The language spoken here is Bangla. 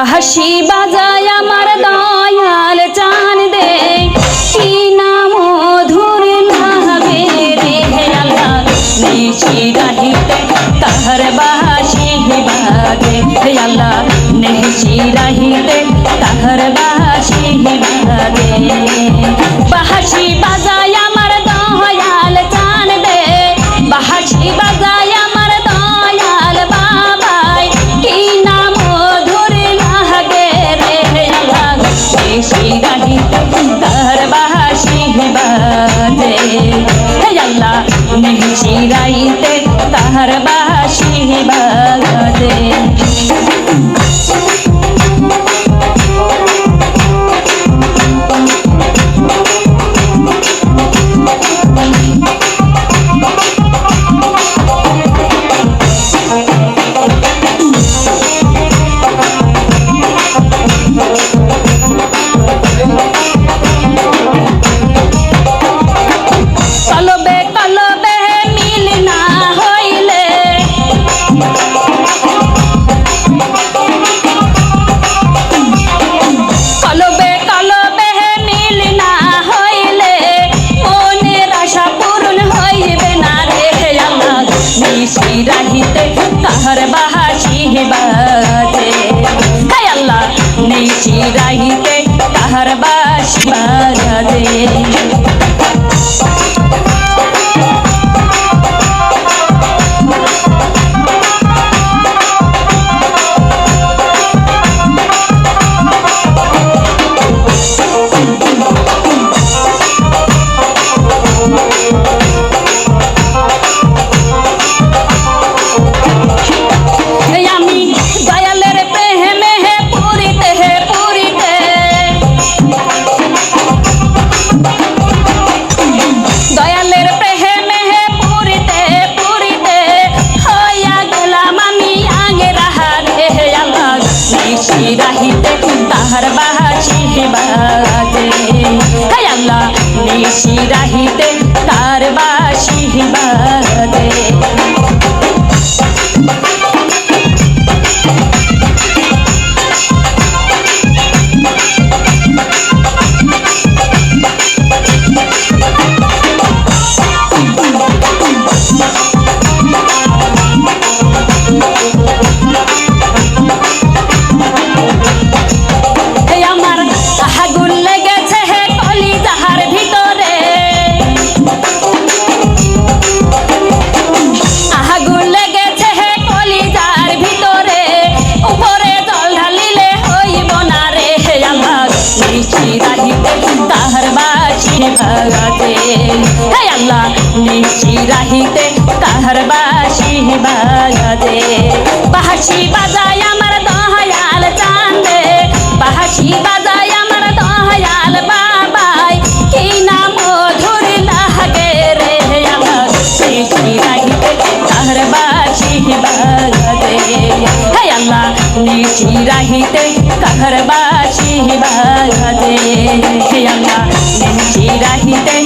বাহাসি বাজায় আমার দয়াল চান দে। কি না মধুর লাগে রে আল্লাহ? নিশি রাহিতে তাহার বাসি বাজে হে আল্লাহ নিশি রাহিতে তাহার বাহাসি বাজে বেশি গাহি তার বাহাসি বাজে। হে আল্লাহ নিশি রাইতে তাহার বাহাসি বাজে। নিশি রাহিতে কাহার বাহাসি বাজে হে আল্লাহ নিশি রাহিতে কাহার বাসি বাজে বাসি বাজে বাহাসি বাজায় আমার দয়াল চান্দে। বাহাসি বাজায় আমার দয়াল বাবাই। কি না মধুর লাগে রে আমার নিশি রাহিতে তাহার বাসি বাজে হে আল্লাহ নিশি রাহিতে তাহার বাসি বাজে হে আল্লাহ নিশি রাহিতে